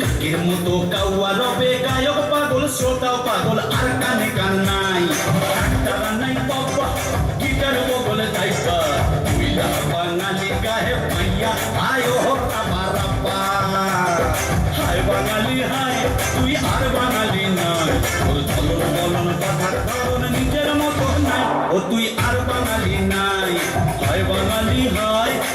কাকের মতো কাউয়া রবে, গায়ক পাগল নাই। ডাক্তার নাই, বাবা তুই আর বাঙালি তোর নিজের মতো নাই, ও তুই আর বাঙালি নাই। হায় বাঙালি, হায়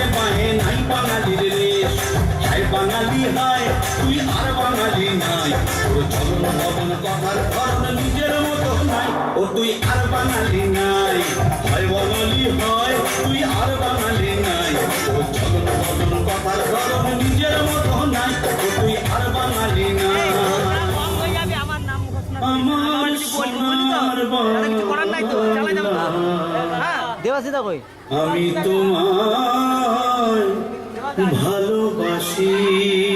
ডাইনে বাহে নাই বাঙালির রেশ হায় বাঙালি হায় তুই আর বাঙালি নাই। তোর চলন বদন কথার ধরন নিজের মতো নাই। ও তুই আর বাঙালি নাই। হয় বাঙালি হয় তুই আর বাঙালি নাই। তোর চলন বদন কথার ধরন নিজের মতো নাই। ও তুই আর বাঙালি নাই। আমার বলি বলি সোনার হ্যাঁ। দেবাসিদা কই? আমি তোমায় ভালোবাসি।